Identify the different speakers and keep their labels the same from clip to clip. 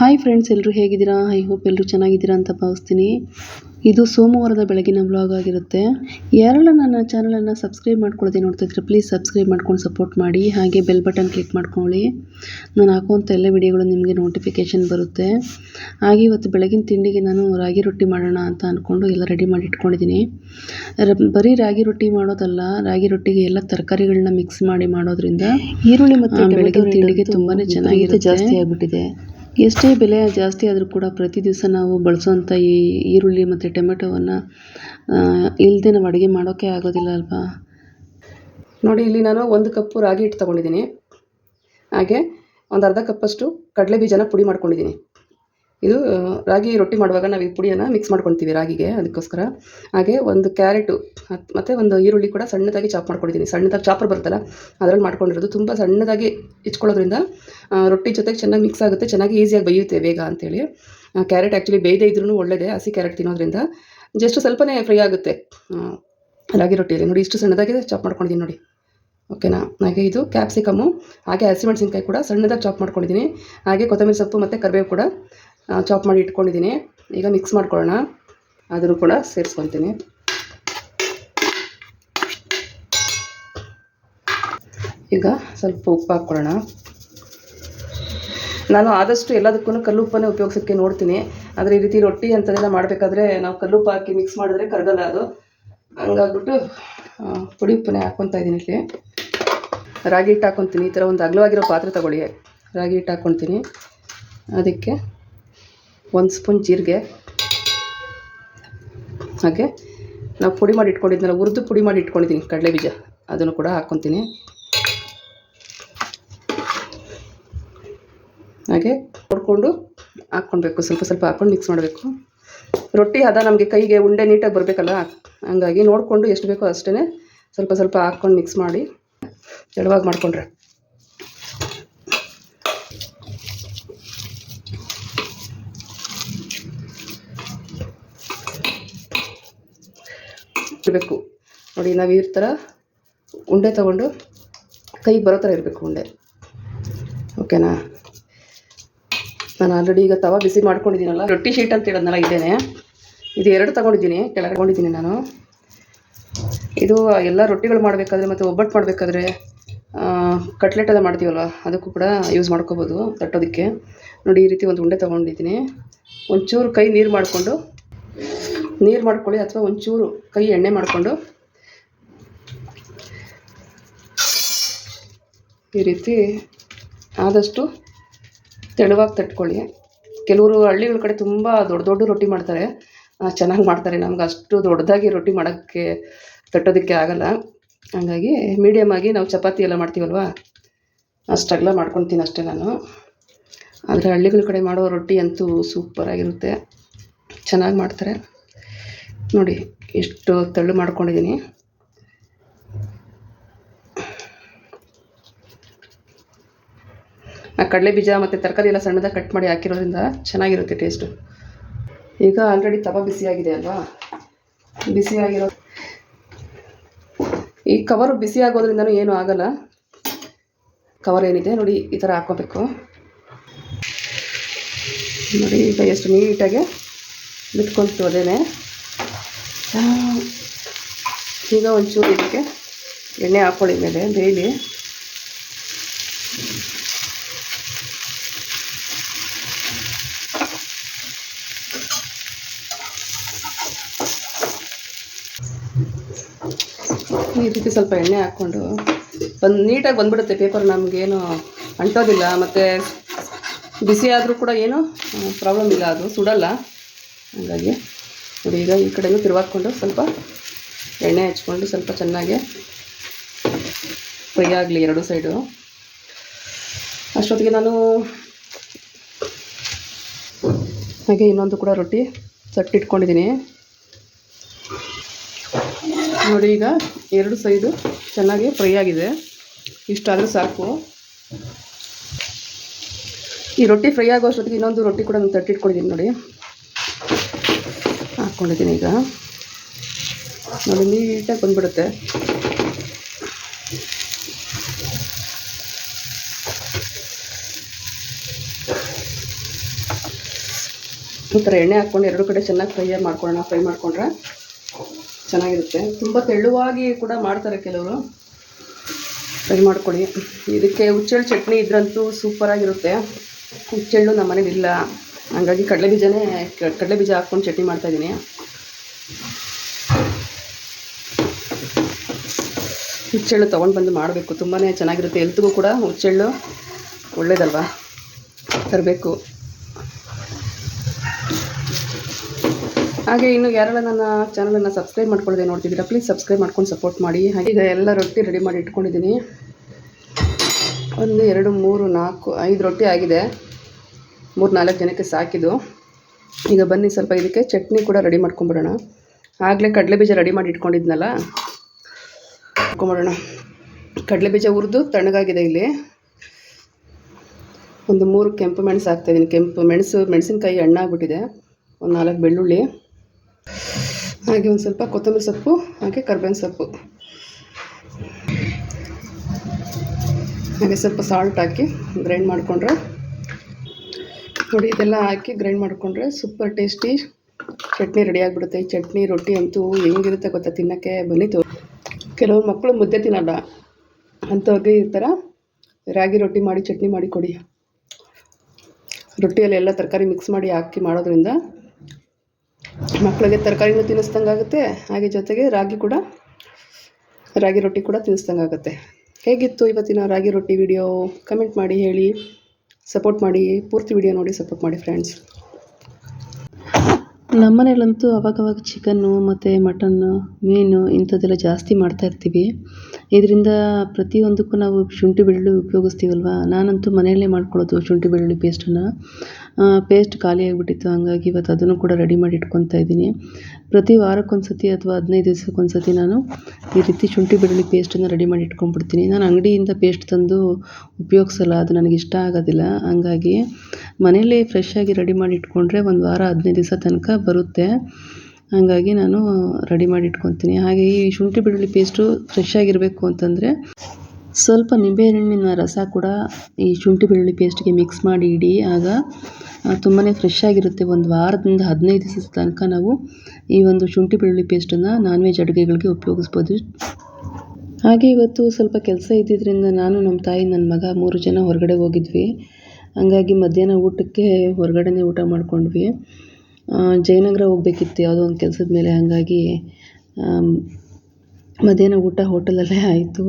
Speaker 1: Hi friends ಎಲ್ಲರೂ ಹೇಗಿದ್ದೀರಾ? I hope ಎಲ್ಲರೂ ಚೆನ್ನಾಗಿದ್ದೀರಾ ಅಂತ ಭಾವಿಸ್ತೀನಿ. ಇದು ಸೋಮವಾರದ ಬೆಳಗಿನ ವ್ಲಾಗ್ ಆಗಿರುತ್ತೆ. ಯಾರೆಲ್ಲ ನನ್ನ ಚಾನಲನ್ನು ಸಬ್ಸ್ಕ್ರೈಬ್ ಮಾಡ್ಕೊಳ್ಳೋದೇ ನೋಡ್ತಿದ್ರೆ ಪ್ಲೀಸ್ ಸಬ್ಸ್ಕ್ರೈಬ್ ಮಾಡ್ಕೊಂಡು ಸಪೋರ್ಟ್ ಮಾಡಿ. ಹಾಗೆ ಬೆಲ್ ಬಟನ್ ಕ್ಲಿಕ್ ಮಾಡ್ಕೊಳ್ಳಿ. ನಾನು ಹಾಕುವಂಥ ಎಲ್ಲ ವಿಡಿಯೋಗಳು ನಿಮಗೆ ನೋಟಿಫಿಕೇಷನ್ ಬರುತ್ತೆ. ಹಾಗೆ ಇವತ್ತು ಬೆಳಗಿನ ತಿಂಡಿಗೆ ನಾನು ರಾಗಿ ರೊಟ್ಟಿ ಮಾಡೋಣ ಅಂತ ಅಂದ್ಕೊಂಡು ಎಲ್ಲ ರೆಡಿ ಮಾಡಿ ಇಟ್ಕೊಂಡಿದ್ದೀನಿ. ಬರೀ ರಾಗಿ ರೊಟ್ಟಿ ಮಾಡೋದಲ್ಲ ರಾಗಿ ರೊಟ್ಟಿಗೆ ಎಲ್ಲ ತರಕಾರಿಗಳನ್ನ ಮಿಕ್ಸ್ ಮಾಡಿ ಮಾಡೋದ್ರಿಂದ ಈರುಳ್ಳಿ ಮತ್ತು ಬೆಳಗಿನ ತಿಂಡಿಗೆ ತುಂಬಾ ಚೆನ್ನಾಗಿರುತ್ತೆ. ಜಾಸ್ತಿ ಆಗಿಬಿಟ್ಟಿದೆ. ಎಷ್ಟೇ ಬೆಲೆ ಜಾಸ್ತಿ ಆದರೂ ಕೂಡ ಪ್ರತಿ ದಿವಸ ನಾವು ಬಳಸುವಂಥ ಈ ಈರುಳ್ಳಿ ಮತ್ತು ಟೊಮೆಟೊವನ್ನು ಇಲ್ಲದೆ ನಾವು ಅಡುಗೆ ಮಾಡೋಕ್ಕೆ ಆಗೋದಿಲ್ಲ ಅಲ್ವಾ?
Speaker 2: ನೋಡಿ, ಇಲ್ಲಿ ನಾನು ಒಂದು ಕಪ್ಪು ರಾಗಿ ಹಿಟ್ಟು ತೊಗೊಂಡಿದ್ದೀನಿ. ಹಾಗೆ ಒಂದು ಅರ್ಧ ಕಪ್ಪಷ್ಟು ಕಡಲೆ ಬೀಜನ ಪುಡಿ ಮಾಡ್ಕೊಂಡಿದ್ದೀನಿ. ಇದು ರಾಗಿ ರೊಟ್ಟಿ ಮಾಡುವಾಗ ನಾವು ಈ ಪುಡಿಯನ್ನು ಮಿಕ್ಸ್ ಮಾಡ್ಕೊಳ್ತೀವಿ ರಾಗಿಗೆ ಅದಕ್ಕೋಸ್ಕರ. ಹಾಗೆ ಒಂದು ಕ್ಯಾರೆಟು ಮತ್- ಮತ್ತು ಒಂದು ಈರುಳ್ಳಿ ಕೂಡ ಸಣ್ಣದಾಗಿ ಚಾಪ್ ಮಾಡ್ಕೊಂಡಿದ್ದೀನಿ ಸಣ್ಣದಾಗಿ ಚಾಪರ್ ಬರುತ್ತಲ್ಲ, ಅದರಲ್ಲಿ ಮಾಡ್ಕೊಂಡಿರೋದು. ತುಂಬ ಸಣ್ಣದಾಗಿ ಇಚ್ಕೊಳ್ಳೋದ್ರಿಂದ ರೊಟ್ಟಿ ಜೊತೆಗೆ ಚೆನ್ನಾಗಿ ಮಿಕ್ಸ್ ಆಗುತ್ತೆ, ಚೆನ್ನಾಗಿ ಈಸಿಯಾಗಿ ಬೇಯುತ್ತೆ ಬೇಗ ಅಂತೇಳಿ. ಕ್ಯಾರೆಟ್ ಆ್ಯಕ್ಚುಲಿ ಬೇಯದೇ ಇದ್ರೂ ಒಳ್ಳೆಯದೆ ಹಸಿ ಕ್ಯಾರೆಟ್ ತಿನ್ನೋದ್ರಿಂದ. ಜಸ್ಟ್ ಸ್ವಲ್ಪನೇ ಫ್ರೈ ಆಗುತ್ತೆ ರಾಗಿ ರೊಟ್ಟಿಯಲ್ಲಿ. ನೋಡಿ, ಇಷ್ಟು ಸಣ್ಣದಾಗಿ ಚಾಪ್ ಮಾಡ್ಕೊಂಡಿದ್ದೀನಿ ನೋಡಿ. ಓಕೆನಾ? ಹಾಗೆ ಇದು ಕ್ಯಾಪ್ಸಿಕಮ್ಮು ಹಾಗೆ ಹಸಿಮೆಣಸಿನ್ಕಾಯಿ ಕೂಡ ಸಣ್ಣದಾಗಿ ಚಾಪ್ ಮಾಡ್ಕೊಂಡಿದ್ದೀನಿ ಹಾಗೆ ಕೊತ್ತಂಬರಿ ಸೊಪ್ಪು ಮತ್ತು ಕರಿಬೇವು ಕೂಡ. ಚಾಪ್ ಮಾಡಿ ಇಟ್ಕೊಂಡಿದ್ದೀನಿ. ಈಗ ಮಿಕ್ಸ್ ಮಾಡ್ಕೊಳ್ಳೋಣ. ಅದನ್ನು ಕೂಡ ಸೇರಿಸ್ಕೊತೀನಿ ಈಗ ಸ್ವಲ್ಪ ಉಪ್ಪು ಹಾಕ್ಕೊಳ್ಳೋಣ. ನಾನು ಆದಷ್ಟು ಎಲ್ಲದಕ್ಕೂ ಕಲ್ಲುಪ್ಪನ್ನೇ ಉಪಯೋಗಿಸೋಕ್ಕೆ ನೋಡ್ತೀನಿ. ಆದರೆ ಈ ರೀತಿ ರೊಟ್ಟಿ ಅಂತದೆಲ್ಲ ಮಾಡಬೇಕಾದ್ರೆ ನಾವು ಕಲ್ಲುಪ್ಪು ಹಾಕಿ ಮಿಕ್ಸ್ ಮಾಡಿದ್ರೆ ಕರಗಲ್ಲ ಅದು. ಹಂಗಾಗ್ಬಿಟ್ಟು ಪುಡಿ ಉಪ್ಪನ್ನೇ ಹಾಕ್ಕೊತಾ ಇದ್ದೀನಿ ಇಲ್ಲಿ. ರಾಗಿ ಹಿಟ್ಟು ಹಾಕ್ಕೊತೀನಿ. ಈ ಥರ ಒಂದು ಅಗಲವಾಗಿರೋ ಪಾತ್ರೆ ತಗೊಳ್ಳಿ. ರಾಗಿ ಹಿಟ್ಟು ಹಾಕ್ಕೊತೀನಿ. ಅದಕ್ಕೆ ಒಂದು ಸ್ಪೂನ್ ಜೀರಿಗೆ. ಹಾಗೆ ನಾವು ಪುಡಿ ಮಾಡಿ ಇಟ್ಕೊಂಡಿದ್ನಲ್ಲ, ಹುರಿದು ಪುಡಿ ಮಾಡಿ ಇಟ್ಕೊಂಡಿದ್ದೀನಿ ಕಡಲೆ ಬೀಜ. ಅದನ್ನು ಕೂಡ ಹಾಕ್ಕೊತೀನಿ. ಹಾಗೆ ಹೊಡ್ಕೊಂಡು ಹಾಕ್ಕೊಳ್ಬೇಕು, ಸ್ವಲ್ಪ ಸ್ವಲ್ಪ ಹಾಕ್ಕೊಂಡು ಮಿಕ್ಸ್ ಮಾಡಬೇಕು. ರೊಟ್ಟಿ ಹದ ನಮಗೆ ಕೈಗೆ, ಉಂಡೆ ನೀಟಾಗಿ ಬರಬೇಕಲ್ಲ, ಹಂಗಾಗಿ ನೋಡಿಕೊಂಡು ಎಷ್ಟು ಬೇಕೋ ಅಷ್ಟೇ ಸ್ವಲ್ಪ ಸ್ವಲ್ಪ ಹಾಕ್ಕೊಂಡು ಮಿಕ್ಸ್ ಮಾಡಿ ತೆಳುವಾಗಿ ಮಾಡಿಕೊಂಡ್ರೆ. ಇರಬೇಕು ನೋಡಿ, ನಾವು ಈ ಥರ ಉಂಡೆ ತಗೊಂಡು ಕೈಗೆ ಬರೋ ಥರ ಇರಬೇಕು ಉಂಡೆ. ಓಕೆನಾ ನಾನು ಆಲ್ರೆಡಿ ಈಗ ತವ ಬಿಸಿ ಮಾಡ್ಕೊಂಡಿದ್ದೀನಲ್ಲ, ರೊಟ್ಟಿ ಶೀಟ್ ಅಂತ ಹೇಳೋದ್ನಲ್ಲ ಇದ್ದೇನೆ ಇದು ಎರಡು ತಗೊಂಡಿದ್ದೀನಿ ಕೆಳಗೆ ತಗೊಂಡಿದ್ದೀನಿ ನಾನು. ಇದು ಎಲ್ಲ ರೊಟ್ಟಿಗಳು ಮಾಡಬೇಕಾದ್ರೆ ಮತ್ತು ಒಬ್ಬಟ್ಟು ಮಾಡಬೇಕಾದ್ರೆ ಕಟ್ಲೆಟ್ ಎಲ್ಲ ಮಾಡ್ತೀವಲ್ವ, ಅದಕ್ಕೂ ಕೂಡ ಯೂಸ್ ಮಾಡ್ಕೋಬೋದು, ತಟ್ಟೋದಕ್ಕೆ. ನೋಡಿ, ಈ ರೀತಿ ಒಂದು ಉಂಡೆ ತೊಗೊಂಡಿದ್ದೀನಿ. ಒಂಚೂರು ಕೈ ನೀರು ಮಾಡಿಕೊಂಡು ನೀರು ಮಾಡ್ಕೊಳ್ಳಿ ಅಥವಾ ಒಂಚೂರು ಕೈ ಎಣ್ಣೆ ಮಾಡಿಕೊಂಡು. ಈ ರೀತಿ ಆದಷ್ಟು ತೆಳುವಾಗಿ ತಟ್ಕೊಳ್ಳಿ. ಕೆಲವರು ಹಳ್ಳಿಗಳ ಕಡೆ ತುಂಬ ದೊಡ್ಡ ದೊಡ್ಡ ರೊಟ್ಟಿ ಮಾಡ್ತಾರೆ. ಚೆನ್ನಾಗಿ ಮಾಡ್ತಾರೆ. ನಮ್ಗೆ ಅಷ್ಟು ದೊಡ್ಡದಾಗಿ ರೊಟ್ಟಿ ಮಾಡೋಕ್ಕೆ, ತಟ್ಟೋದಕ್ಕೆ ಆಗಲ್ಲ. ಹಾಗಾಗಿ ಮೀಡಿಯಮ್ ಆಗಿ ನಾವು ಚಪಾತಿ ಎಲ್ಲ ಮಾಡ್ತೀವಲ್ವ? ಅಷ್ಟಾಗಲ ಮಾಡ್ಕೊತೀನಿ ಅಷ್ಟೇ ನಾನು. ಆದರೆ ಹಳ್ಳಿಗಳ ಕಡೆ ಮಾಡೋ ರೊಟ್ಟಿ ಅಂತೂ ಸೂಪರಾಗಿರುತ್ತೆ ಚೆನ್ನಾಗಿ ಮಾಡ್ತಾರೆ. ನೋಡಿ ಇಷ್ಟು ತೆಳ್ಳು ಮಾಡ್ಕೊಂಡಿದ್ದೀನಿ. ಆ ಕಡಲೆ ಬೀಜ ಮತ್ತು ತರಕಾರಿ ಎಲ್ಲ ಸಣ್ಣದಾಗಿ ಕಟ್ ಮಾಡಿ ಹಾಕಿರೋದ್ರಿಂದ ಚೆನ್ನಾಗಿರುತ್ತೆ ಟೇಸ್ಟು ಈಗ ಆಲ್ರೆಡಿ ತವ ಬಿಸಿಯಾಗಿದೆ ಅಲ್ವಾ? ಬಿಸಿಯಾಗಿರೋ ಈ ಕವರು ಬಿಸಿ ಆಗೋದ್ರಿಂದನೂ ಏನೂ ಆಗಲ್ಲ. ಕವರ್ ಏನಿದೆ ನೋಡಿ, ಈ ಥರ ಹಾಕೋಬೇಕು ನೋಡಿ, ಈಗ ಎಷ್ಟು ನೀಟಾಗಿ ಬಿಟ್ಕೊಂತು ಅದೇನೆ. ಈಗ ಒಂಚೂರು ಇದಕ್ಕೆ ಎಣ್ಣೆ ಹಾಕ್ಕೊಳ್ಳಿ ಮೇಲೆ ಬೇಯಲಿ ಈ ರೀತಿ ಸ್ವಲ್ಪ ಎಣ್ಣೆ ಹಾಕ್ಕೊಂಡು ಬಂದು, ನೀಟಾಗಿ ಬಂದ್ಬಿಡುತ್ತೆ ಪೇಪರ್ ನಮಗೇನು ಅಂಟೋದಿಲ್ಲ, ಮತ್ತು ಬಿಸಿ ಆದರೂ ಕೂಡ ಏನು ಪ್ರಾಬ್ಲಮ್ ಇಲ್ಲ, ಅದು ಸುಡಲ್ಲ. ಹಾಗಾಗಿ ನೋಡಿ, ಈಗ ಈ ಕಡೆಯೂ ತಿರುವಾಕೊಂಡು ಸ್ವಲ್ಪ ಎಣ್ಣೆ ಹಚ್ಕೊಂಡು ಸ್ವಲ್ಪ ಚೆನ್ನಾಗಿ ಫ್ರೈ ಆಗಲಿ ಎರಡು ಸೈಡು. ಅಷ್ಟೊತ್ತಿಗೆ ನಾನು ಹಾಗೆ ಇನ್ನೊಂದು ಕೂಡ ರೊಟ್ಟಿ ಇಟ್ಕೊಂಡಿದ್ದೀನಿ ನೋಡಿ, ಈಗ ಎರಡು ಸೈಡು ಚೆನ್ನಾಗಿ ಫ್ರೈ ಆಗಿದೆ. ಇಷ್ಟಾದರೂ ಸಾಕು. ಈ ರೊಟ್ಟಿ ಫ್ರೈ ಆಗೋ ಅಷ್ಟೊತ್ತಿಗೆ ಇನ್ನೊಂದು ರೊಟ್ಟಿ ಕೂಡ ನಾನು ತಟ್ಟಿಟ್ಕೊಂಡಿದ್ದೀನಿ ನೋಡಿ. ಹಾಕ್ಕೊಂಡಿದ್ದೀನಿ ಈಗ. ನೋಡಿ, ನೀಟಾಗಿ ಬಂದ್ಬಿಡುತ್ತೆ. ಈ ಥರ ಎಣ್ಣೆ ಹಾಕ್ಕೊಂಡು ಎರಡು ಕಡೆ ಚೆನ್ನಾಗಿ ಫ್ರೈ ಮಾಡ್ಕೊಳ್ಳೋಣ. ಫ್ರೈ ಮಾಡಿಕೊಂಡ್ರೆ ಚೆನ್ನಾಗಿರುತ್ತೆ. ತುಂಬ ತೆಳುವಾಗಿ ಕೂಡ ಮಾಡ್ತಾರೆ ಕೆಲವರು. ಫ್ರೈ ಮಾಡ್ಕೊಳ್ಳಿ. ಇದಕ್ಕೆ ಹುಚ್ಚೆಳ್ಳು ಚಟ್ನಿ ಇದ್ರಂತೂ ಸೂಪರಾಗಿರುತ್ತೆ. ಹುಚ್ಚೆಳ್ಳು ನಮ್ಮ ಮನೇಲಿ ಇಲ್ಲ. ಹಂಗಾಗಿ ಕಡಲೆ ಬೀಜನೇ, ಕಡಲೆ ಬೀಜ ಹಾಕ್ಕೊಂಡು ಚಟ್ನಿ ಮಾಡ್ತಾಯಿದ್ದೀನಿ ಹುಚ್ಚೆಳ್ಳು ತೊಗೊಂಡು ಬಂದು ಮಾಡಬೇಕು. ತುಂಬಾ ಚೆನ್ನಾಗಿರುತ್ತೆ. ಎಲ್ತಿಗೂ ಕೂಡ ಹುಚ್ಚೆಳ್ಳು ಒಳ್ಳೇದಲ್ವಾ? ತರಬೇಕು. ಹಾಗೆ ಇನ್ನು ಯಾರೆಲ್ಲ ನನ್ನ ಚಾನಲನ್ನು ಸಬ್ಸ್ಕ್ರೈಬ್ ಮಾಡ್ಕೊಳ್ಳದೆ ನೋಡ್ತಿದ್ದೀರಾ ಪ್ಲೀಸ್ ಸಬ್ಸ್ಕ್ರೈಬ್ ಮಾಡ್ಕೊಂಡು ಸಪೋರ್ಟ್ ಮಾಡಿ. ಹಾಗೆ ಈಗ ಎಲ್ಲ ರೊಟ್ಟಿ ರೆಡಿ ಮಾಡಿ ಇಟ್ಕೊಂಡಿದ್ದೀನಿ. ಒಂದು, ಎರಡು, ಮೂರು, ನಾಲ್ಕು, ಐದು ರೊಟ್ಟಿ ಆಗಿದೆ. ಮೂರು ನಾಲ್ಕು ಜನಕ್ಕೆ ಸಾಕಿದ್ದು. ಈಗ ಬನ್ನಿ ಸ್ವಲ್ಪ ಇದಕ್ಕೆ ಚಟ್ನಿ ಕೂಡ ರೆಡಿ ಮಾಡ್ಕೊಂಬಿಡೋಣ. ಆಗಲೇ ಕಡಲೆ ಬೀಜ ರೆಡಿ ಮಾಡಿ ಇಟ್ಕೊಂಡಿದ್ನಲ್ಲ? ಇಟ್ಕೊಂಬಿಡೋಣ ಕಡಲೆ ಬೀಜ ಹುರಿದು ತಣ್ಣಗಾಗಿದೆ ಇಲ್ಲಿ. ಒಂದು ಮೂರು ಕೆಂಪು ಮೆಣಸು ಹಾಕ್ತಾಯಿದ್ದೀನಿ ಕೆಂಪು ಮೆಣಸು, ಮೆಣಸಿನ್ಕಾಯಿ ಹಣ್ಣಾಗ್ಬಿಟ್ಟಿದೆ ಒಂದು ನಾಲ್ಕು ಬೆಳ್ಳುಳ್ಳಿ. ಹಾಗೆ ಒಂದು ಸ್ವಲ್ಪ ಕೊತ್ತಂಬರಿ ಸೊಪ್ಪು, ಹಾಗೆ ಕರ್ಬೇವಿನ ಸೊಪ್ಪು. ಹಾಗೆ ಸ್ವಲ್ಪ ಸಾಲ್ಟ್ ಹಾಕಿ ಗ್ರೈಂಡ್ ಮಾಡಿಕೊಂಡ್ರೆ ನೋಡಿ, ಇದೆಲ್ಲ ಹಾಕಿ ಗ್ರೈಂಡ್ ಮಾಡಿಕೊಂಡ್ರೆ ಸೂಪರ್ ಟೇಸ್ಟಿ ಚಟ್ನಿ ರೆಡಿ ಆಗಿಬಿಡುತ್ತೆ. ಈ ಚಟ್ನಿ, ರೊಟ್ಟಿ ಅಂತೂ ಹೆಂಗಿರುತ್ತೆ ಗೊತ್ತಾ ತಿನ್ನೋಕ್ಕೆ? ಬಂದಿತ್ತು ಕೆಲವ್ರು ಮಕ್ಕಳು ಮುದ್ದೆ ತಿನ್ನಲ್ಲ. ಅಂಥವ್ರಿಗೆ ಈ ಥರ ರಾಗಿ ರೊಟ್ಟಿ ಮಾಡಿ, ಚಟ್ನಿ ಮಾಡಿ ಕೊಡಿ. ರೊಟ್ಟಿಯಲ್ಲಿ ಎಲ್ಲ ತರಕಾರಿ ಮಿಕ್ಸ್ ಮಾಡಿ ಹಾಕಿ ಮಾಡೋದ್ರಿಂದ ಮಕ್ಕಳಿಗೆ ತರಕಾರಿನೂ ತಿನ್ನಿಸ್ದಂಗೆ ಆಗುತ್ತೆ. ಹಾಗೆ ಜೊತೆಗೆ ರಾಗಿ ಕೂಡ, ರಾಗಿ ರೊಟ್ಟಿ ಕೂಡ ತಿನ್ನಿಸ್ದಂಗೆ ಆಗುತ್ತೆ. ಹೇಗಿತ್ತು ಇವತ್ತಿನ ರಾಗಿ ರೊಟ್ಟಿ ವಿಡಿಯೋ ಕಮೆಂಟ್ ಮಾಡಿ ಹೇಳಿ. ಸಪೋರ್ಟ್ ಮಾಡಿ, ಪೂರ್ತಿ ವಿಡಿಯೋ ನೋಡಿ ಸಪೋರ್ಟ್ ಮಾಡಿ ಫ್ರೆಂಡ್ಸ್
Speaker 1: ನಮ್ಮನೇಲಂತೂ ಅವಾಗವಾಗ ಚಿಕನ್ನು ಮತ್ತು ಮಟನ್ನು ಮೀನು ಇಂಥದ್ದೆಲ್ಲ ಜಾಸ್ತಿ ಮಾಡ್ತಾ ಇರ್ತೀವಿ. ಇದರಿಂದ ಪ್ರತಿಯೊಂದಕ್ಕೂ ನಾವು ಶುಂಠಿ ಬೆಳ್ಳುಳ್ಳಿ ಉಪಯೋಗಿಸ್ತೀವಲ್ವ? ನಾನಂತೂ ಮನೆಯಲ್ಲೇ ಮಾಡ್ಕೊಳ್ಳೋದು ಶುಂಠಿ ಬೆಳ್ಳುಳ್ಳಿ ಪೇಸ್ಟನ್ನು ಪೇಸ್ಟ್ ಖಾಲಿ ಆಗಿಬಿಟ್ಟಿತ್ತು. ಹಂಗಾಗಿ ಇವತ್ತು ಅದನ್ನು ಕೂಡ ರೆಡಿ ಮಾಡಿ ಇಟ್ಕೊತಾ ಇದ್ದೀನಿ. ಪ್ರತಿ ವಾರಕ್ಕೊಂದು ಸರ್ತಿ ಅಥವಾ ಹದಿನೈದು ದಿವಸಕ್ಕೊಂದ್ಸತಿ ನಾನು ಈ ರೀತಿ ಶುಂಠಿ ಬೆಳ್ಳುಳ್ಳಿ ಪೇಸ್ಟನ್ನು ರೆಡಿ ಮಾಡಿ ಇಟ್ಕೊಂಡ್ಬಿಡ್ತೀನಿ. ನಾನು ಅಂಗಡಿಯಿಂದ ಪೇಸ್ಟ್ ತಂದು ಉಪಯೋಗಿಸಲ್ಲ, ಅದು ನನಗೆ ಇಷ್ಟ ಆಗೋದಿಲ್ಲ. ಹಂಗಾಗಿ ಮನೆಯಲ್ಲೇ ಫ್ರೆಶ್ ಆಗಿ ರೆಡಿ ಮಾಡಿ ಇಟ್ಕೊಂಡ್ರೆ ಒಂದು ವಾರ ಹದಿನೈದು ದಿವಸ ತನಕ ಬರುತ್ತೆ. ಹಾಗಾಗಿ ನಾನು ರೆಡಿ ಮಾಡಿ ಇಟ್ಕೊತೀನಿ. ಹಾಗೆ ಈ ಶುಂಠಿ ಬೆಳ್ಳುಳ್ಳಿ ಪೇಸ್ಟು ಫ್ರೆಶ್ ಆಗಿರಬೇಕು ಅಂತಂದರೆ ಸ್ವಲ್ಪ ನಿಂಬೆಹಣ್ಣಿನ ರಸ ಕೂಡ ಈ ಶುಂಠಿ ಬೆಳ್ಳುಳ್ಳಿ ಪೇಸ್ಟ್ಗೆ ಮಿಕ್ಸ್ ಮಾಡಿ ಇಡಿ. ಆಗ ತುಂಬಾ ಫ್ರೆಶ್ ಆಗಿರುತ್ತೆ. ಒಂದು ವಾರದಿಂದ ಹದಿನೈದು ದಿವಸದ ತನಕ ನಾವು ಈ ಒಂದು ಶುಂಠಿ ಬೆಳ್ಳುಳ್ಳಿ ಪೇಸ್ಟನ್ನು ನಾನ್ ವೆಜ್ ಅಡುಗೆಗಳಿಗೆ ಉಪಯೋಗಿಸ್ಬೋದು. ಹಾಗೆ ಇವತ್ತು ಸ್ವಲ್ಪ ಕೆಲಸ ಇದ್ದಿದ್ದರಿಂದ ನಾನು ನಮ್ಮ ತಾಯಿ ನನ್ನ ಮಗ ಮೂರು ಜನ ಹೊರಗಡೆ ಹೋಗಿದ್ವಿ. ಹಂಗಾಗಿ ಮಧ್ಯಾಹ್ನ ಊಟಕ್ಕೆ ಹೊರಗಡೆನೇ ಊಟ ಮಾಡ್ಕೊಂಡ್ವಿ. ಜಯನಗರ ಹೋಗ್ಬೇಕಿತ್ತು ಯಾವುದೋ ಒಂದು ಕೆಲಸದ ಮೇಲೆ. ಹಾಗಾಗಿ ಮಧ್ಯಾಹ್ನ ಊಟ ಹೋಟೆಲಲ್ಲೇ ಆಯಿತು.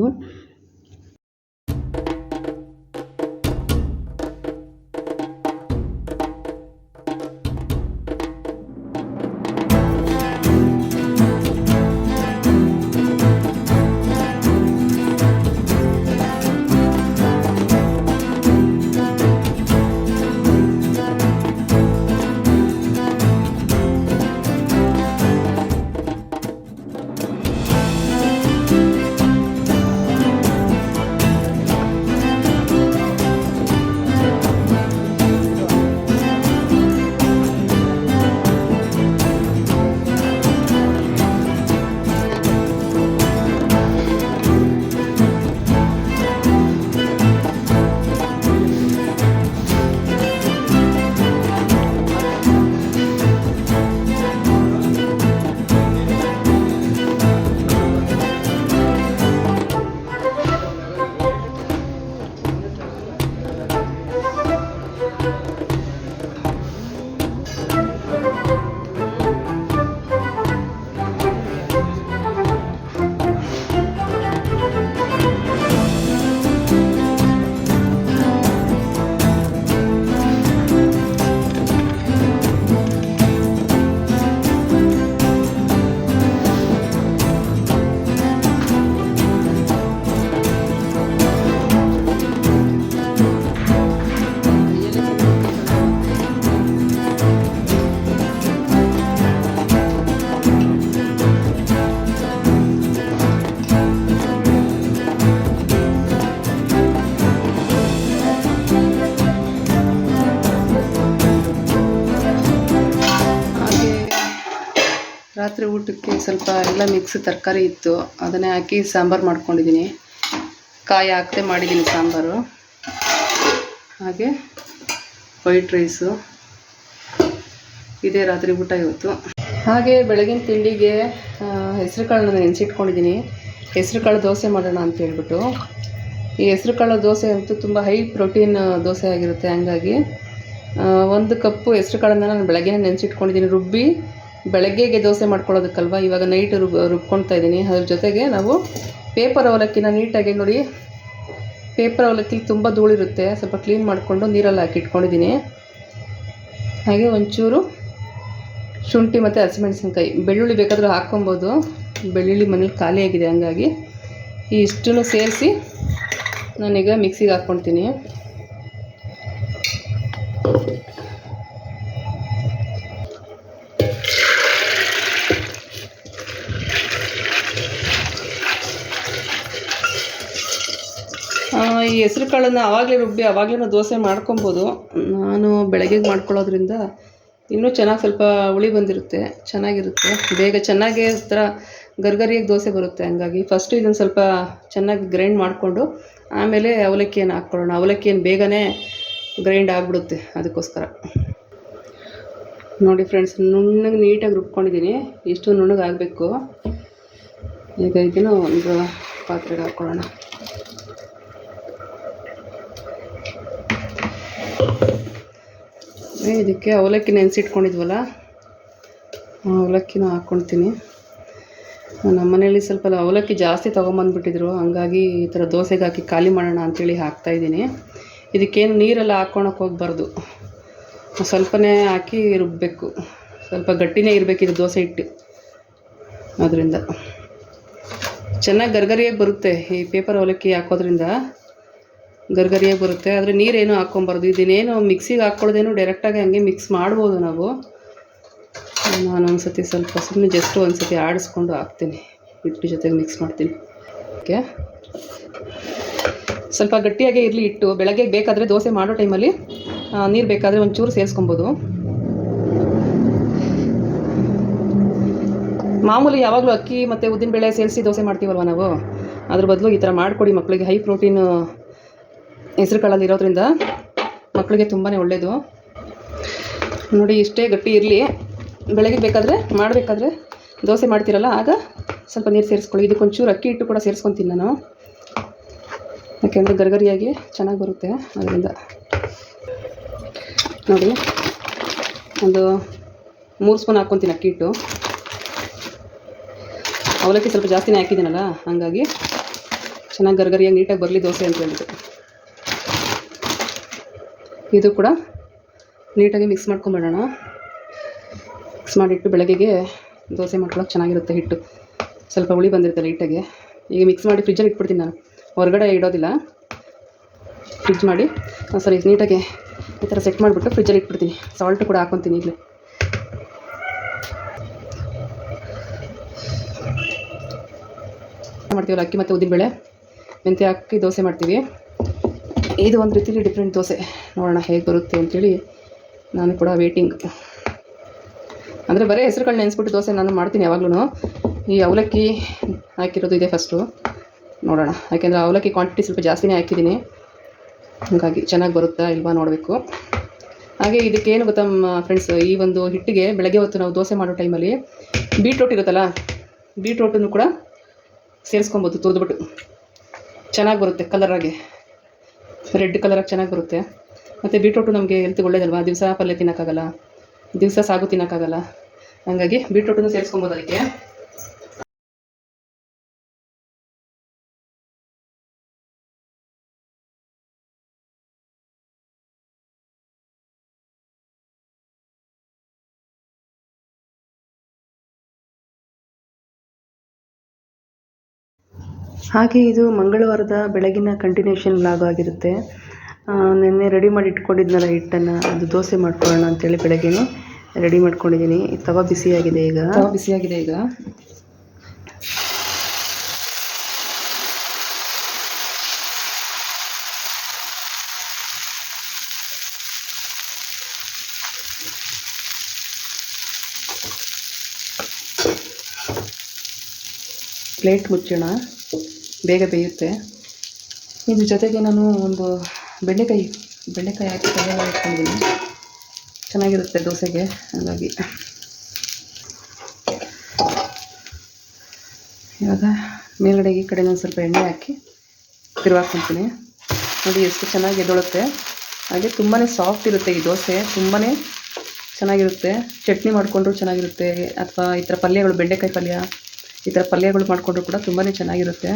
Speaker 2: ರಾತ್ರಿ ಊಟಕ್ಕೆ ಸ್ವಲ್ಪ ಎಲ್ಲ ಮಿಕ್ಸ್ ತರಕಾರಿ ಇತ್ತು. ಅದನ್ನೇ ಹಾಕಿ ಸಾಂಬಾರು ಮಾಡ್ಕೊಂಡಿದ್ದೀನಿ ಕಾಯಿ ಹಾಕದೆ ಮಾಡಿದ್ದೀನಿ ಸಾಂಬಾರು. ಹಾಗೆ ವೈಟ್ ರೈಸು ಇದೇ ರಾತ್ರಿ ಊಟ ಇವತ್ತು. ಹಾಗೆ ಬೆಳಗಿನ ತಿಂಡಿಗೆ ಹೆಸರು ಕಾಳನ್ನ ನೆನೆಸಿಟ್ಕೊಂಡಿದ್ದೀನಿ ಹೆಸರು ಕಾಳು ದೋಸೆ ಮಾಡೋಣ ಅಂತ ಹೇಳ್ಬಿಟ್ಟು. ಈ ಹೆಸರು ಕಾಳು ದೋಸೆ ಅಂತೂ ತುಂಬ ಹೈ ಪ್ರೋಟೀನ್ ದೋಸೆ ಆಗಿರುತ್ತೆ, ಹಂಗಾಗಿ ಒಂದು ಕಪ್ಪು ಹೆಸರು ಕಾಳನ್ನು ನಾನು ಬೆಳಗ್ಗೆ ನೆನೆಸಿಟ್ಕೊಂಡಿದ್ದೀನಿ ರುಬ್ಬಿ ಬೆಳಗ್ಗೆಗೆ ದೋಸೆ ಮಾಡ್ಕೊಳ್ಳೋದಕ್ಕಲ್ವ? ಇವಾಗ ನೈಟ್ ರುಬ್, ರುಬ್ಕೊಳ್ತಾ ಇದ್ದೀನಿ. ಅದ್ರ ಜೊತೆಗೆ ನಾವು ಪೇಪರ್ ಅವಲಕ್ಕಿನ ನೀಟಾಗಿ ನೋಡಿ. ಪೇಪರ್ ಅವಲಕ್ಕಿ ತುಂಬ ಧೂಳಿರುತ್ತೆ. ಸ್ವಲ್ಪ ಕ್ಲೀನ್ ಮಾಡಿಕೊಂಡು ನೀರಲ್ಲಿ ಹಾಕಿ ಇಟ್ಕೊಂಡಿದ್ದೀನಿ. ಹಾಗೆ ಒಂಚೂರು ಶುಂಠಿ ಮತ್ತು ಹಸಿಮೆಣಸಿನ್ಕಾಯಿ. ಬೆಳ್ಳುಳ್ಳಿ ಬೇಕಾದರೂ ಹಾಕ್ಕೊಬೋದು. ಬೆಳ್ಳುಳ್ಳಿ ಮನೇಲಿ ಖಾಲಿಯಾಗಿದೆ ಹಂಗಾಗಿ. ಈ ಇಷ್ಟನ್ನು ಸೇರಿಸಿ ನಾನೀಗ ಮಿಕ್ಸಿಗೆ ಹಾಕ್ಕೊಳ್ತೀನಿ. ಈ ಹೆಸ್ರು ಕಾಳನ್ನು ಆವಾಗಲೇ ರುಬ್ಬಿ ಆವಾಗಲೇ ದೋಸೆ ಮಾಡ್ಕೊಬೋದು. ನಾನು ಬೆಳಗ್ಗೆ ಮಾಡ್ಕೊಳ್ಳೋದ್ರಿಂದ ಇನ್ನೂ ಚೆನ್ನಾಗಿ ಸ್ವಲ್ಪ ಹುಳಿ ಬಂದಿರುತ್ತೆ, ಚೆನ್ನಾಗಿರುತ್ತೆ. ಬೇಗ ಚೆನ್ನಾಗೇ ಥರ ಗರ್ಗರಿಯಾಗಿ ದೋಸೆ ಬರುತ್ತೆ, ಹಂಗಾಗಿ ಫಸ್ಟು ಇದನ್ನು ಸ್ವಲ್ಪ ಚೆನ್ನಾಗಿ ಗ್ರೈಂಡ್ ಮಾಡಿಕೊಂಡು, ಆಮೇಲೆ ಅವಲಕ್ಕಿಯನ್ನು ಹಾಕ್ಕೊಳ್ಳೋಣ. ಅವಲಕ್ಕಿಯನ್ನು ಬೇಗನೆ ಗ್ರೈಂಡ್ ಆಗಿಬಿಡುತ್ತೆ ಅದಕ್ಕೋಸ್ಕರ. ನೋಡಿ ಫ್ರೆಂಡ್ಸ್ ನುಣ್ಣಗೆ ನೀಟಾಗಿ ರುಬ್ಕೊಂಡಿದ್ದೀನಿ. ಇಷ್ಟು ನುಣ್ಣಗೆ ಆಗಬೇಕು. ಈಗ ಇದನ್ನು ಒಂದು ಪಾತ್ರೆಗೆ ಹಾಕ್ಕೊಳ್ಳೋಣ. ಇದಕ್ಕೆ ಅವಲಕ್ಕಿ ನೆನೆಸಿಟ್ಕೊಂಡಿದ್ವಲ್ಲ? ಅವಲಕ್ಕಿನ ಹಾಕ್ಕೊಳ್ತೀನಿ ನಮ್ಮ ಮನೇಲಿ ಸ್ವಲ್ಪ ಅವಲಕ್ಕಿ ಜಾಸ್ತಿ ತೊಗೊಂಬಂದ್ಬಿಟ್ಟಿದ್ರು. ಹಂಗಾಗಿ ಈ ಥರ ದೋಸೆಗೆ ಹಾಕಿ ಖಾಲಿ ಮಾಡೋಣ ಅಂಥೇಳಿ ಹಾಕ್ತಾಯಿದ್ದೀನಿ ಇದಕ್ಕೇನು ನೀರೆಲ್ಲ ಹಾಕ್ಕೊಳಕ್ಕೆ ಹೋಗ್ಬಾರ್ದು. ಸ್ವಲ್ಪನೇ ಹಾಕಿ ರುಬ್ಬಬೇಕು ಸ್ವಲ್ಪ ಗಟ್ಟಿನೇ ಇರಬೇಕಿದು ದೋಸೆ ಹಿಟ್ಟು. ಅದರಿಂದ. ಚೆನ್ನಾಗಿ ಗರ್ಗರಿಯಾಗಿ ಬರುತ್ತೆ ಈ ಪೇಪರ್ ಅವಲಕ್ಕಿ ಹಾಕೋದ್ರಿಂದ. ಗರ್ಗರಿಯಾಗಿ ಬರುತ್ತೆ. ಆದರೆ ನೀರೇನು ಹಾಕ್ಕೊಬಾರ್ದು. ಇದನ್ನೇನು ಮಿಕ್ಸಿಗೆ ಹಾಕ್ಕೊಳ್ಳೋದೇನು ಡೈರೆಕ್ಟಾಗಿ ಹಂಗೆ ಮಿಕ್ಸ್ ಮಾಡ್ಬೋದು ನಾವು. ನಾನು ಒಂದು ಸತಿ ಸ್ವಲ್ಪ ಸುಮ್ಮನೆ ಜಸ್ಟ್ ಒಂದು ಸತಿ ಆಡಿಸ್ಕೊಂಡು ಹಾಕ್ತೀನಿ. ಹಿಟ್ಟು ಜೊತೆಗೆ ಮಿಕ್ಸ್ ಮಾಡ್ತೀನಿ. ಓಕೆ ಸ್ವಲ್ಪ ಗಟ್ಟಿಯಾಗೇ ಇರಲಿ ಇಟ್ಟು ಬೆಳಗ್ಗೆ ಬೇಕಾದರೆ ದೋಸೆ ಮಾಡೋ ಟೈಮಲ್ಲಿ ನೀರು ಬೇಕಾದರೆ ಒಂಚೂರು ಸೇರಿಸ್ಕೊಬೋದು. ಮಾಮೂಲಿ ಯಾವಾಗಲೂ ಅಕ್ಕಿ ಮತ್ತು ಉದ್ದಿನಬೇಳೆ ಸೇರಿಸಿ ದೋಸೆ ಮಾಡ್ತೀವಲ್ವ ನಾವು? ಅದ್ರ ಬದಲು ಈ ಥರ ಮಾಡಿಕೊಡಿ ಮಕ್ಕಳಿಗೆ ಹೈ ಪ್ರೋಟೀನ್ ಹೆಸ್ರು ಕಾಳಲ್ಲಿ ಇರೋದ್ರಿಂದ ಮಕ್ಕಳಿಗೆ ತುಂಬಾ ಒಳ್ಳೆಯದು ನೋಡಿ, ಇಷ್ಟೇ ಗಟ್ಟಿ ಇರಲಿ. ಬೆಳಗ್ಗೆ ಬೇಕಾದರೆ, ಮಾಡಬೇಕಾದ್ರೆ ದೋಸೆ ಮಾಡ್ತೀರಲ್ಲ, ಆಗ ಸ್ವಲ್ಪ ನೀರು ಸೇರಿಸ್ಕೊಳ್ಳಿ. ಇದಕ್ಕೆ ಒಂಚೂರು ಅಕ್ಕಿ ಹಿಟ್ಟು ಕೂಡ ಸೇರಿಸ್ಕೊತೀನಿ ನಾನು. ಯಾಕೆಂದರೆ ಗರ್ಗರಿಯಾಗಿ ಚೆನ್ನಾಗಿ ಬರುತ್ತೆ ಅದರಿಂದ. ನೋಡಿ, ಒಂದು ಮೂರು ಸ್ಪೂನ್ ಹಾಕ್ಕೊತೀನಿ ಅಕ್ಕಿ ಹಿಟ್ಟು. ಅವಲಕ್ಕಿ ಸ್ವಲ್ಪ ಜಾಸ್ತಿನೇ ಹಾಕಿದ್ದೀನಲ್ಲ, ಹಾಗಾಗಿ ಚೆನ್ನಾಗಿ ಗರ್ಗರಿಯಾಗಿ ನೀಟಾಗಿ ಬರಲಿ ದೋಸೆ ಅಂತ ಹೇಳ್ಬಿಟ್ಟು ಇದು ಕೂಡ ನೀಟಾಗಿ ಮಿಕ್ಸ್ ಮಾಡ್ಕೊಂಬಿಡೋಣ. ಮಿಕ್ಸ್ ಮಾಡಿಟ್ಟು ಬೆಳಗ್ಗೆಗೆ ದೋಸೆ ಮಾಡ್ಕೊಳ್ಳೋಕೆ ಚೆನ್ನಾಗಿರುತ್ತೆ ಹಿಟ್ಟು. ಸ್ವಲ್ಪ ಹುಳಿ ಬಂದಿರುತ್ತೆ ಲೈಟಾಗಿ ಈಗ ಮಿಕ್ಸ್ ಮಾಡಿ ಫ್ರಿಜ್ಜಲ್ಲಿ ಇಟ್ಬಿಡ್ತೀನಿ ನಾನು. ಹೊರಗಡೆ ಇಡೋದಿಲ್ಲ. ಫ್ರಿಜ್ ಮಾಡಿ ಸರಿ ನೀಟಾಗಿ ಈ ಥರ ಸೆಟ್ ಮಾಡಿಬಿಟ್ಟು ಫ್ರಿಜ್ಜಲ್ಲಿ ಇಟ್ಬಿಡ್ತೀನಿ. ಸಾಲ್ಟ್ ಕೂಡ ಹಾಕೊತೀನಿ ಈಗಲೇ. ಮಾಡ್ತೀವಲ್ಲ ಅಕ್ಕಿ ಮತ್ತು ಉದ್ದಿನಬೇಳೆ? ಮೆಂತ್ಯ ಹಾಕಿ ದೋಸೆ ಮಾಡ್ತೀವಿ. ಇದು ಒಂದು ರೀತಿಲಿ ಡಿಫ್ರೆಂಟ್ ದೋಸೆ. ನೋಡೋಣ ಹೇಗೆ ಬರುತ್ತೆ ಅಂಥೇಳಿ ನಾನು ಕೂಡ ವೇಟಿಂಗ್ ಅಂದರೆ ಬರೀ ಹೆಸರುಗಳು ನೆನೆಸ್ಬಿಟ್ಟು ದೋಸೆ ನಾನು ಮಾಡ್ತೀನಿ ಯಾವಾಗಲೂ ಈ ಅವಲಕ್ಕಿ ಹಾಕಿರೋದು ಇದೆ ಫಸ್ಟು ನೋಡೋಣ. ಯಾಕೆಂದರೆ ಅವಲಕ್ಕಿ ಕ್ವಾಂಟಿಟಿ ಸ್ವಲ್ಪ ಜಾಸ್ತಿನೇ ಹಾಕಿದ್ದೀನಿ. ಹಾಗಾಗಿ ಚೆನ್ನಾಗಿ ಬರುತ್ತಾ ಇಲ್ವಾ ನೋಡಬೇಕು. ಹಾಗೆ ಇದಕ್ಕೇನು ಗೊತ್ತಾ ಫ್ರೆಂಡ್ಸ್ ಈ ಒಂದು ಹಿಟ್ಟಿಗೆ ಬೆಳಗ್ಗೆ ಹೊತ್ತು ನಾವು ದೋಸೆ ಮಾಡೋ ಟೈಮಲ್ಲಿ ಬೀಟ್ರೋಟ್ ಇರುತ್ತಲ್ಲ ಬೀಟ್ರೋಟನ್ನು ಕೂಡ ಸೇರಿಸ್ಕೊಬೋದು, ತುರಿದ್ಬಿಟ್ಟು. ಚೆನ್ನಾಗಿ ಬರುತ್ತೆ ಕಲರಾಗಿ ರೆಡ್ ಕಲರಾಗಿ ಚೆನ್ನಾಗಿ ಬರುತ್ತೆ. ಮತ್ತು ಬೀಟ್ರೋಟು ನಮಗೆ ಹೆಲ್ತ್ ಒಳ್ಳೇದಲ್ವಾ? ದಿವಸ ಪಲ್ಯ ತಿನ್ನೋಕ್ಕಾಗಲ್ಲ. ದಿವಸ ಸಾಗು ತಿನ್ನೋಕ್ಕಾಗಲ್ಲ. ಹಾಗಾಗಿ ಬೀಟ್ರೋಟನ್ನು ಸೇರಿಸ್ಕೊಬೋದು ಅದಕ್ಕೆ.
Speaker 1: ಹಾಗೆ ಇದು ಮಂಗಳವಾರದ ಬೆಳಗಿನ ಕಂಟಿನ್ಯೂಷನ್ ವ್ಲಾಗ್ ಆಗಿರುತ್ತೆ. ನೆನ್ನೆ ರೆಡಿ ಮಾಡಿ ಇಟ್ಕೊಂಡಿದ್ನಲ್ಲ ಹಿಟ್ಟನ್ನು, ಅದು ದೋಸೆ ಮಾಡ್ಕೊಳ್ಳೋಣ ಅಂತೇಳಿ ಬೆಳಗ್ಗೆನೇ ರೆಡಿ ಮಾಡ್ಕೊಂಡಿದ್ದೀನಿ. ತವ ಬಿಸಿಯಾಗಿದೆ ಈಗ.
Speaker 2: ತವ ಬಿಸಿಯಾಗಿದೆ ಈಗ.
Speaker 1: ಪ್ಲೇಟ್ ಮುಚ್ಚೋಣ. ಬೇಗ ಬೇಯುತ್ತೆ.
Speaker 2: ಇದ್ರ ಜೊತೆಗೆ ನಾನು ಒಂದು ಬೆಂಡೆಕಾಯಿ ಬೆಂಡೆಕಾಯಿ ಹಾಕಿ ಪಲ್ಯ ಮಾಡ್ಕೊಂಡಿದ್ದೀನಿ ಚೆನ್ನಾಗಿರುತ್ತೆ ದೋಸೆಗೆ, ಹಾಗಾಗಿ. ಇವಾಗ ಮೇಲ್ಗಡೆ ಈ ಕಡೆ ಒಂದು ಸ್ವಲ್ಪ ಎಣ್ಣೆ ಹಾಕಿ ತಿರುವಾಕ್ಕೊತೀನಿ. ನೋಡಿ ಎಷ್ಟು ಚೆನ್ನಾಗಿ ಎದ್ದೊಳುತ್ತೆ. ಹಾಗೆ ತುಂಬಾ ಸಾಫ್ಟ್ ಇರುತ್ತೆ ಈ ದೋಸೆ ತುಂಬಾ ಚೆನ್ನಾಗಿರುತ್ತೆ. ಚಟ್ನಿ ಮಾಡಿಕೊಂಡ್ರು ಚೆನ್ನಾಗಿರುತ್ತೆ. ಅಥವಾ ಈ ಥರ ಪಲ್ಯಗಳು, ಬೆಂಡೆಕಾಯಿ ಪಲ್ಯ, ಈ ಥರ ಪಲ್ಯಗಳು ಮಾಡಿಕೊಂಡ್ರು ಕೂಡ ತುಂಬಾ ಚೆನ್ನಾಗಿರುತ್ತೆ.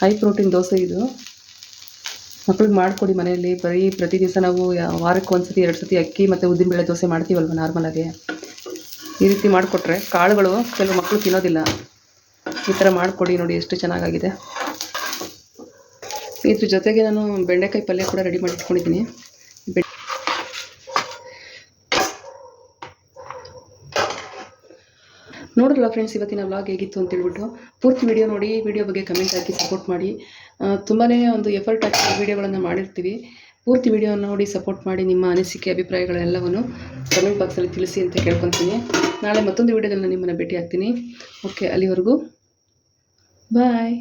Speaker 2: ಹೈ ಪ್ರೋಟೀನ್ ದೋಸೆ ಇದು. ಮಕ್ಳಿಗೆ ಮಾಡಿಕೊಡಿ ಮನೆಯಲ್ಲಿ. ಬರೀ ಪ್ರತಿ ದಿವಸ ನಾವು ವಾರಕ್ಕೆ ಒಂದು ಸತಿ ಎರಡು ಸತಿ ಅಕ್ಕಿ ಮತ್ತು ಉದ್ದಿನಬೇಳೆ ದೋಸೆ ಮಾಡ್ತೀವಲ್ವ ನಾರ್ಮಲಾಗಿ ಈ ರೀತಿ ಮಾಡಿಕೊಟ್ರೆ ಕಾಳುಗಳು ಕೆಲವು ಮಕ್ಕಳು ತಿನ್ನೋದಿಲ್ಲ. ಈ ಥರ ಮಾಡಿಕೊಡಿ ನೋಡಿ ಎಷ್ಟು ಚೆನ್ನಾಗಾಗಿದೆ. ಇದ್ರ ಜೊತೆಗೆ ನಾನು ಬೆಂಡೆಕಾಯಿ ಪಲ್ಯ ಕೂಡ ರೆಡಿ ಮಾಡಿ ಇಟ್ಕೊಂಡಿದ್ದೀನಿ ನೋಡಿರಲ್ಲ ಫ್ರೆಂಡ್ಸ್ ಇವತ್ತಿನ ವ್ಲಾಗ್ ಹೇಗಿತ್ತು ಅಂತ ಹೇಳ್ಬಿಟ್ಟು ಪೂರ್ತಿ ವಿಡಿಯೋ ನೋಡಿ ವಿಡಿಯೋ ಬಗ್ಗೆ ಕಮೆಂಟ್ ಹಾಕಿ ಸಪೋರ್ಟ್ ಮಾಡಿ. ತುಂಬಾ ಒಂದು ಎಫರ್ಟ್ ಹಾಕಿ ವಿಡಿಯೋಗಳನ್ನು ಮಾಡಿರ್ತೀವಿ. ಪೂರ್ತಿ ವಿಡಿಯೋ ನೋಡಿ ಸಪೋರ್ಟ್ ಮಾಡಿ ನಿಮ್ಮ ಅನಿಸಿಕೆ, ಅಭಿಪ್ರಾಯಗಳೆಲ್ಲವನ್ನು ಕಮೆಂಟ್ ಬಾಕ್ಸಲ್ಲಿ ತಿಳಿಸಿ ಅಂತ ಕೇಳ್ಕೊತೀನಿ. ನಾಳೆ ಮತ್ತೊಂದು ವಿಡಿಯೋದಲ್ಲಿ ನಾನು ನಿಮ್ಮನ್ನು ಭೇಟಿ ಆಗ್ತೀನಿ ಓಕೆ ಅಲ್ಲಿವರೆಗೂ. ಬಾಯ್